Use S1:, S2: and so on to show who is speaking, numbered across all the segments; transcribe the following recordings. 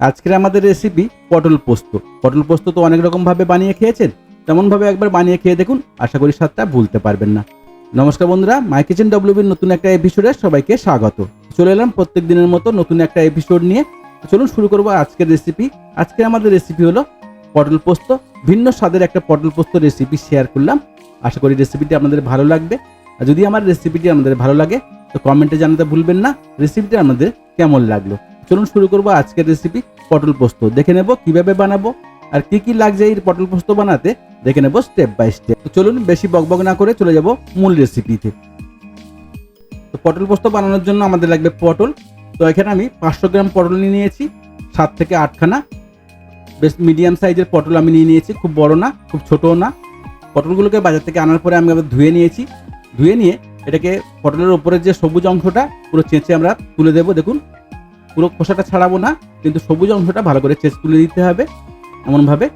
S1: আজকের আমাদের রেসিপি পটল পোস্ত। পটল পোস্ত তো অনেক রকম ভাবে বানিয়ে খেয়েছেন। তেমনভাবে একবার বানিয়ে খেয়ে দেখুন, আশা করি স্বাদটা ভুলতে পারবেন না। নমস্কার বন্ধুরা মাই কিচেন ডব্লিউবির নতুন একটা এপিসোডে সবাইকে স্বাগত। চলে এলাম প্রত্যেক দিনের মতো নতুন একটা এপিসোড নিয়ে। চলুন শুরু করব আজকের রেসিপি আজকে আমাদের রেসিপি হলো পটল পোস্ত। ভিন্ন স্বাদের একটা পটল পোস্ত রেসিপি শেয়ার করলাম। আশা করি রেসিপিটি আপনাদের ভালো লাগবে। আর যদি আমার রেসিপিটি আপনাদের ভালো লাগে, তো কমেন্টে জানাতে ভুলবেন না। রেসিপিটি আমাদের কেমন লাগল? চলুন শুরু করব আজকের রেসিপি পটল পোস্ত। দেখে নেব কীভাবে বানাবো আর কি কি লাগছে এই পটল পোস্ত বানাতে। দেখে নেব স্টেপ বাই স্টেপ চলুন বেশি বকবক না করে চলে যাব মূল রেসিপিতে তো। পটল পোস্ত বানানোর জন্য আমাদের লাগবে পটল। তো এখানে আমি পাঁচশো গ্রাম পটল নিয়ে নিয়েছি, সাত থেকে আটখানা। বেশ মিডিয়াম সাইজের পটল আমি নিয়ে নিয়েছি, খুব বড় না, খুব ছোটও না। পটলগুলোকে বাজার থেকে আনার পরে আমি আবার ধুয়ে নিয়েছি। ধুয়ে নিয়ে এটাকে পটলের ওপরের যে সবুজ অংশটা, পুরো চেঁচে আমরা তুলে দেবো, দেখুন। পুরো খোসাটা ছাড়াবো না, কিন্তু সবুজ অংশটা ভালো করে চেঁচ তুলে দিতে হবে এমনভাবে।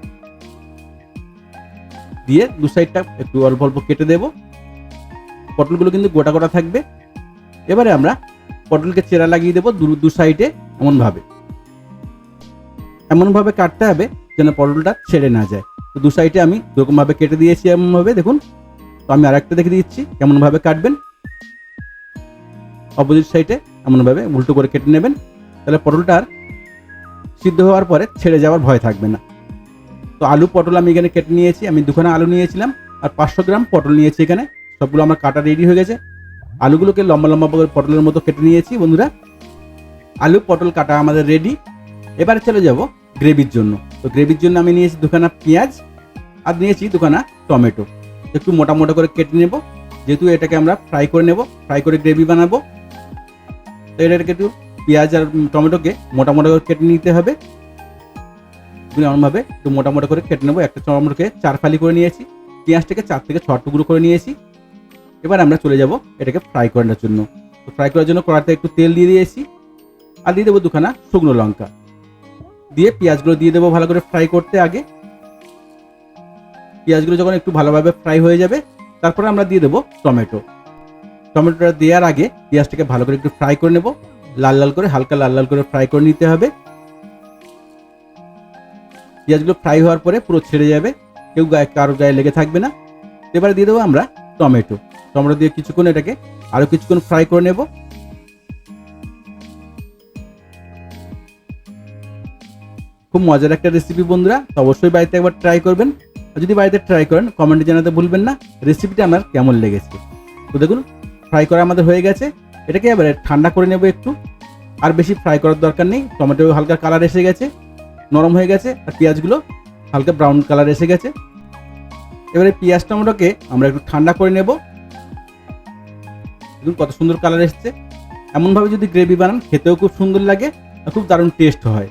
S1: দিয়ে দু সাইডটা একটু অল্প অল্প কেটে দেব। পটলগুলো কিন্তু গোটা গোটা থাকবে। এবারে আমরা পটলকে চেরা লাগিয়ে দেবো দু দু সাইডে এমনভাবে। এমনভাবে কাটতে হবে যেন পটলটা ছেড়ে না যায়। তো দু সাইডে আমি দুরকমভাবে কেটে দিয়েছি এমনভাবে, দেখুন। তো আমি আরেকটা দেখে দিচ্ছি কেমনভাবে কাটবেন। অপোজিট সাইডে এমনভাবে উল্টো করে কেটে নেবেন। তাহলে পটলটার সিদ্ধ হওয়ার পরে ছেড়ে যাওয়ার ভয় থাকবে না। তো আলু, পটল আমি এখানে কেটে নিয়েছি, আমি দুখানা আলু নিয়েছিলাম, আর পাঁচশো গ্রাম পটল নিয়েছি এখানে। সবগুলো আমার কাটা রেডি হয়ে গেছে। আলুগুলোকে লম্বা লম্বা করে পটলের মতো কেটে নিয়েছি, বন্ধুরা। আলু, পটল কাটা আমাদের রেডি এবারে চলে যাব গ্রেভির জন্য। তো গ্রেভির জন্য আমি নিয়েছি দুখানা পেঁয়াজ, আর নিয়েছি দুখানা টমেটো। একটু মোটা মোটা করে কেটে নেব, যেহেতু এটাকে আমরা ফ্রাই করে নেব ফ্রাই করে গ্রেভি বানাবো। তো এটাকে একটু পেঁয়াজ আর টমেটোকে মোটা করে কেটে নিতে হবে। এমনভাবে একটু মোটা মোটা করে কেটে নেব। একটা টমেটোকে চার ফালি করে নিয়েছি। পেঁয়াজটাকে চার থেকে ছ টুকরো করে নিয়েছি। এবার আমরা চলে যাব এটাকে ফ্রাই করানোর জন্য। তো ফ্রাই করার জন্য কড়াতে একটু তেল দিয়ে দিয়েছি। আর দিয়ে দেবো দুখানা শুকনো লঙ্কা। দিয়ে পেঁয়াজগুলো দিয়ে দেবো ভালো করে ফ্রাই করতে আগে। পেঁয়াজগুলো যখন একটু ভালোভাবে ফ্রাই হয়ে যাবে, তারপরে আমরা দিয়ে দেবো টমেটো। টমেটোটা দেওয়ার আগে পেঁয়াজটাকে ভালো করে একটু ফ্রাই করে নেব। লাল লাল করে, হালকা লাল লাল করে ফ্রাই করে নিতে হবে। পেঁয়াজগুলো ফ্রাই হওয়ার পরে পুরো ছেড়ে যাবে, কেউ গায়ে, কারও গায়ে লেগে থাকবে না। এবারে দিয়ে দেবো আমরা টমেটো। টমেটো দিয়ে কিছুক্ষণ এটাকে আরও কিছুক্ষণ ফ্রাই করে নেব। খুব মজার একটা রেসিপি বন্ধুরা, তো অবশ্যই বাড়িতে একবার ট্রাই করবেন। আর যদি বাড়িতে ট্রাই করেন কমেন্টে জানাতে ভুলবেন না। রেসিপিটা আমার কেমন লেগেছে? তো দেখুন ফ্রাই করা আমাদের হয়ে গেছে। এটাকে এবারে ঠান্ডা করে নেব একটু। আর বেশি ফ্রাই করার দরকার নেই। টমেটো হালকা কালার এসে গেছে, নরম হয়ে গেছে, আর পেঁয়াজগুলো হালকা ব্রাউন কালার এসে গেছে। এবারে পেঁয়াজ টমেটোকে আমরা একটু ঠান্ডা করে নেব। দেখুন কত সুন্দর কালার এসছে। এমনভাবে যদি গ্রেভি বানান, খেতেও খুব সুন্দর লাগে আর খুব দারুণ টেস্ট হয়।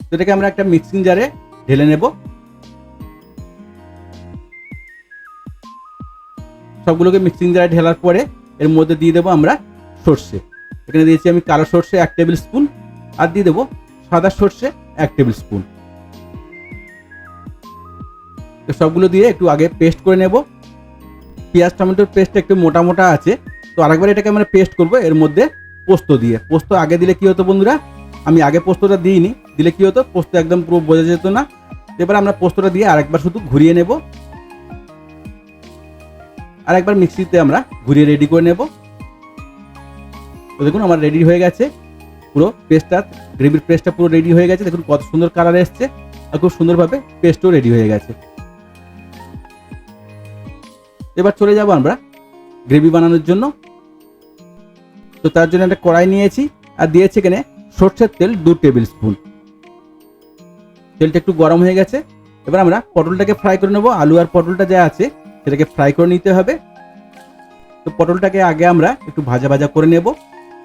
S1: তো এটাকে আমরা একটা মিক্সিং জারে ঢেলে নেব। সবগুলোকে মিক্সিং জারে ঢেলার পরে এর মধ্যে দিয়ে দেবো আমরা সর্ষে। এখানে দিয়েছি আমি কালো সর্ষে এক টেবিল স্পুন, আর দিয়ে দেবো সাদা সর্ষে এক টেবিল স্পুন। সবগুলো দিয়ে একটু আগে পেস্ট করে নেব। পেঁয়াজ, টমেটোর পেস্ট একটু মোটা মোটা আছে, তো আরেকবার এটাকে আমরা পেস্ট করব এর মধ্যে পোস্ত দিয়ে। পোস্ত আগে দিলে কি হতো বন্ধুরা? আমি আগে পোস্তটা দিইনি, দিলে কি হতো? পোস্ত একদম পুরো বোঝা যেত না। এবার আমরা পোস্তটা দিয়ে আরেকবার শুধু ঘুরিয়ে নেব। আরেকবার মিক্সিতে আমরা ঘুরিয়ে রেডি করে নেব। তো দেখুন, আমার রেডি হয়ে গেছে। পুরো পেস্টটা গ্রেভির পেস্টটা পুরো রেডি হয়ে গেছে। দেখুন, কত সুন্দর কালার এসছে আর খুব সুন্দরভাবে পেস্টও রেডি হয়ে গেছে। এবার চলে যাব আমরা গ্রেভি বানানোর জন্য। তো তার জন্য একটা কড়াই নিয়েছি আর দিয়েছি এখানে সর্ষের তেল দু টেবিল স্পুন তেলটা একটু গরম হয়ে গেছে। এবার আমরা পটলটাকে ফ্রাই করে নেব। আলু আর পটলটা যা আছে, সেটাকে ফ্রাই করে নিতে হবে। তো পটলটাকে আগে আমরা একটু ভাজা ভাজা করে নেব।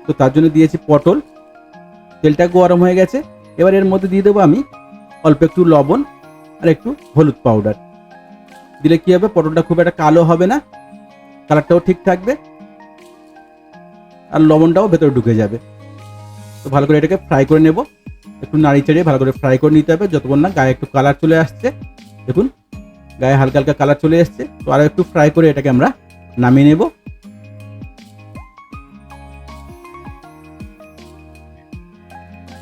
S1: তো তার জন্য দিয়েছি পটল। তেলটা গরম হয়ে গেছে। এবার এর মধ্যে দিয়ে দেবো আমি অল্প একটু লবণ আর একটু হলুদ পাউডার দিলে কি হবে? পটলটা খুব একটা কালো হবে না। কালারটাও ঠিক থাকবে। আর লবণটাও ভেতরে ঢুকে যাবে। তো ভালো করে এটাকে ফ্রাই করে নেব। একটু নাড়ি চেড়ে ভালো করে ফ্রাই করে নিতে হবে। যতক্ষণ না গায়ে একটু কালার চলে আসছে। দেখুন, গায়ে হালকা হালকা কালার চলে এসছে। তো আরও একটু ফ্রাই করে এটাকে আমরা নামিয়ে নেব।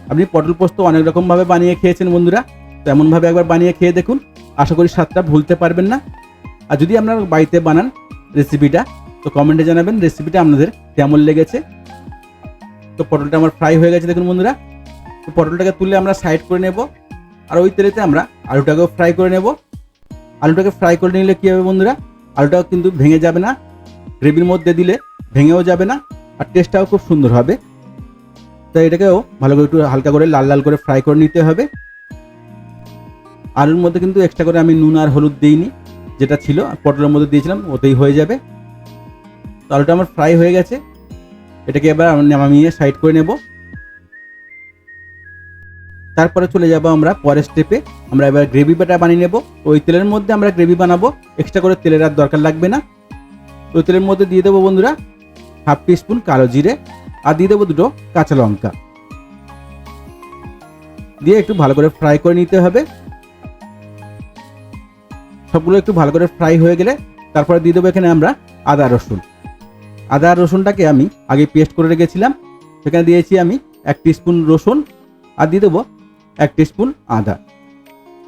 S1: আপনি পটল পোস্ত অনেক রকমভাবে বানিয়ে খেয়েছেন বন্ধুরা, তো এমনভাবে একবার বানিয়ে খেয়ে দেখুন। আশা করি স্বাদটা ভুলতে পারবেন না। আর যদি আপনারা বাড়িতে বানান রেসিপিটা, তো কমেন্টে জানাবেন রেসিপিটা আপনাদের কেমন লেগেছে। তো পটলটা আমার ফ্রাই হয়ে গেছে দেখুন বন্ধুরা। তো পটলটাকে তুলে আমরা সাইড করে নেব। আর ওই তেলেতে আমরা আলুটাকেও ফ্রাই করে নেব। আলুটাকে ফ্রাই করে নিলে কী হবে বন্ধুরা, আলুটাও কিন্তু ভেঙে যাবে না। গ্রেভির মধ্যে দিলে ভেঙেও যাবে না। আর টেস্টটাও খুব সুন্দর হবে। তো এটাকেও ভালো করে একটু হালকা করে লাল লাল করে ফ্রাই করে নিতে হবে। আলুর মধ্যে কিন্তু এক্সট্রা করে আমি নুন আর হলুদ দিইনি, যেটা ছিল পটলের মধ্যে দিয়েছিলাম, ওতেই হয়ে যাবে। তো আলুটা আমার ফ্রাই হয়ে গেছে। এটাকে এবার নামিয়ে সাইড করে নেব। তারপরে চলে যাব আমরা পরের স্টেপে আমরা এবার গ্রেভি বাটা বানিয়ে নেব। ওই তেলের মধ্যে আমরা গ্রেভি বানাবো। এক্সট্রা করে তেলের আর দরকার লাগবে না। ওই তেলের মধ্যে দিয়ে দেবো বন্ধুরা হাফ স্পুন কালো জিরে। আর দিয়ে দেবো দুটো কাঁচা লঙ্কা। দিয়ে একটু ভালো করে ফ্রাই করে নিতে হবে। সবগুলো একটু ভালো করে ফ্রাই হয়ে গেলে তারপরে দিয়ে দেবো এখানে আমরা আদা, রসুন। আদা, রসুনটাকে আমি আগে পেস্ট করে রেখেছিলাম। সেখানে দিয়েছি আমি এক স্পুন রসুন আর দিয়ে দেবো এক স্পুন আদা।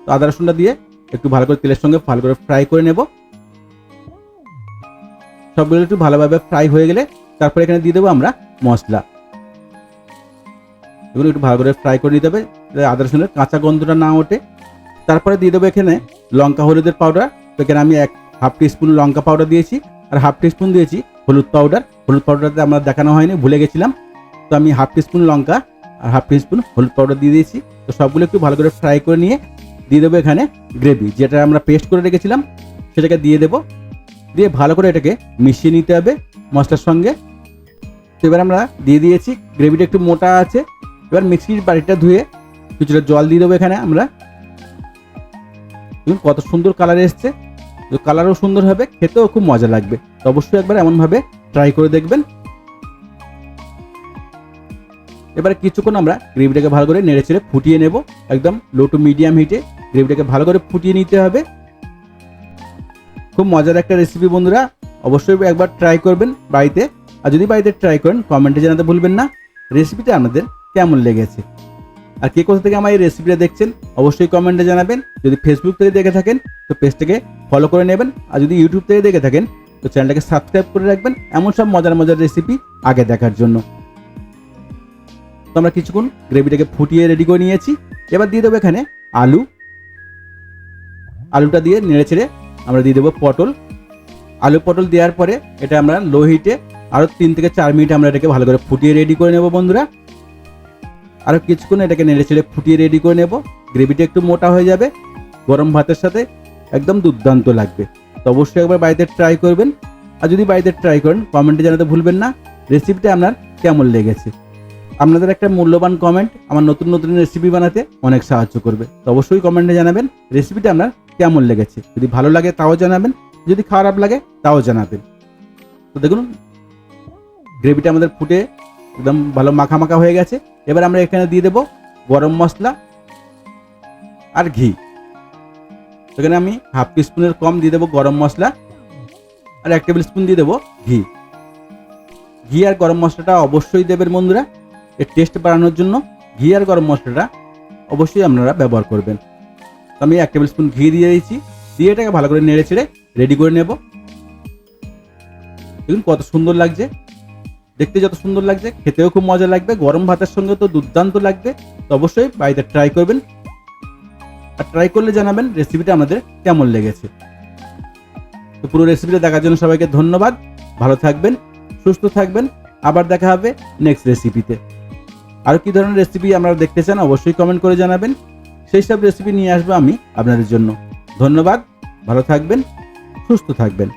S1: তো আদা, রসুনটা দিয়ে একটু ভালো করে তেলের সঙ্গে ভালো করে ফ্রাই করে নেব। সবগুলো একটু ভালোভাবে ফ্রাই হয়ে গেলে তারপরে এখানে দিয়ে দেবো আমরা মশলা। এগুলো একটু ভালো করে ফ্রাই করে নিতে হবে। আদা রসুনের কাঁচা গন্ধটা না ওঠে। তারপরে দিয়ে দেবো এখানে লঙ্কা হলুদের পাউডার তো এখানে আমি এক হাফ স্পুন লঙ্কা পাউডার দিয়েছি আর হাফ স্পুন দিয়েছি হলুদ পাউডার হলুদ পাউডারটা আমরা দেখানো হয়নি, ভুলে গেছিলাম। তো আমি হাফ স্পুন লঙ্কা আর হাফ স্পুন হলুদ পাউডার দিয়ে দিয়েছি। তো সবগুলো একটু ভালো করে ফ্রাই করে নিয়ে দিয়ে দেবো এখানে গ্রেভি যেটা আমরা পেস্ট করে রেখেছিলাম। সেটাকে দিয়ে দেবো। দিয়ে ভালো করে এটাকে মিশিয়ে নিতে হবে মশলার সঙ্গে। তো এবার আমরা দিয়ে দিয়েছি গ্রেভিটা একটু মোটা আছে, এবার মিক্সির বাড়িটা ধুয়ে কিছুটা জল দিয়ে দেবো এখানে আমরা। দেখুন কত সুন্দর কালার এসছে, তো কালারও সুন্দর হবে, খেতেও খুব মজা লাগবে। তো অবশ্যই একবার এমনভাবে ট্রাই করে দেখবেন। এবারে কিছুক্ষণ আমরা গ্রেভিটাকে ভালো করে নেড়ে ছেড়ে ফুটিয়ে নেব, একদম লো টু মিডিয়াম হিটে গ্রেভিটাকে ভালো করে ফুটিয়ে নিতে হবে। খুব মজার একটা রেসিপি বন্ধুরা, অবশ্যই একবার ট্রাই করবেন বাড়িতে। আর যদি বাড়িতে ট্রাই করেন কমেন্টে জানাতে ভুলবেন না। রেসিপিটা আপনাদের কেমন লেগেছে? আর কে কোথা থেকে আমার এই রেসিপিটা দেখছেন, অবশ্যই কমেন্টে জানাবেন। যদি ফেসবুক থেকে দেখে থাকেন, তো পেজটাকে ফলো করে নেবেন। আর যদি ইউটিউব থেকে দেখে থাকেন, তো চ্যানেলটাকে সাবস্ক্রাইব করে রাখবেন। এমন সব মজার মজার রেসিপি আগে দেখার জন্য। তো আমরা কিছুক্ষণ গ্রেভিটাকে ফুটিয়ে রেডি করে নিয়েছি। এবার দিয়ে দেবো এখানে আলু। আলুটা দিয়ে নেড়ে ছেড়ে আমরা দিয়ে দেবো পটল। আলু পটল দেওয়ার পরে এটা আমরা লো হিটে আরও তিন থেকে চার মিনিট আমরা এটাকে ভালো করে ফুটিয়ে রেডি করে নেব বন্ধুরা। আরও কিছুক্ষণ এটাকে নেড়ে ছেড়ে ফুটিয়ে রেডি করে নেব। গ্রেভিটা একটু মোটা হয়ে যাবে, গরম ভাতের সাথে একদম দুর্দান্ত লাগবে। তো অবশ্যই একবার বাড়িতে ট্রাই করবেন। আর যদি বাড়িতে ট্রাই করেন কমেন্টে জানাতে ভুলবেন না। রেসিপিটা আপনার কেমন লেগেছে? আপনাদের একটা মূল্যবান কমেন্ট আমার নতুন নতুন রেসিপি বানাতে অনেক সাহায্য করবে। তো অবশ্যই কমেন্টে জানাবেন রেসিপিটা আপনার কেমন লেগেছে? যদি ভালো লাগে তাও জানাবেন, যদি খারাপ লাগে তাও জানাবেন। তো দেখুন গ্রেভিটা আমাদের ফুটে একদম ভালো মাখা মাখা হয়ে গেছে। এবার আমরা এখানে দিয়ে দেব গরম মশলা আর ঘি। এখানে আমি হাফ স্পুনের কম দিয়ে দেবো গরম মশলা আর এক টেবিল স্পুন দিয়ে দেবো ঘি। ঘি আর গরম মশলাটা অবশ্যই দেবেন বন্ধুরা, এর টেস্ট বাড়ানোর জন্য ঘি আর গরম মশলাটা অবশ্যই আপনারা ব্যবহার করবেন। তো আমি এক টেবিল স্পুন ঘি দিয়ে দিয়েছি, দিয়ে এটাকে ভালো করে নেড়ে ছেড়ে রেডি করে নেব। দেখুন কত সুন্দর লাগছে। দেখতে যত সুন্দর লাগছে, খেতেও খুব মজা লাগবে, গরম ভাতের সঙ্গে তো দুর্দান্ত লাগবে, তো অবশ্যই বাড়িতে ট্রাই করবেন। আর ট্রাই করলে জানাবেন রেসিপিটা আমাদের কেমন লেগেছে। তো পুরো রেসিপিটা দেখার জন্য সবাইকে ধন্যবাদ। ভালো থাকবেন, সুস্থ থাকবেন। আবার দেখা হবে নেক্সট রেসিপিতে আর কি ধরনের রেসিপি আপনারা দেখতে চান অবশ্যই কমেন্ট করে জানাবেন। সেই সব রেসিপি নিয়ে আসব আমি আপনাদের জন্য। ধন্যবাদ, ভালো থাকবেন, সুস্থ থাকবেন।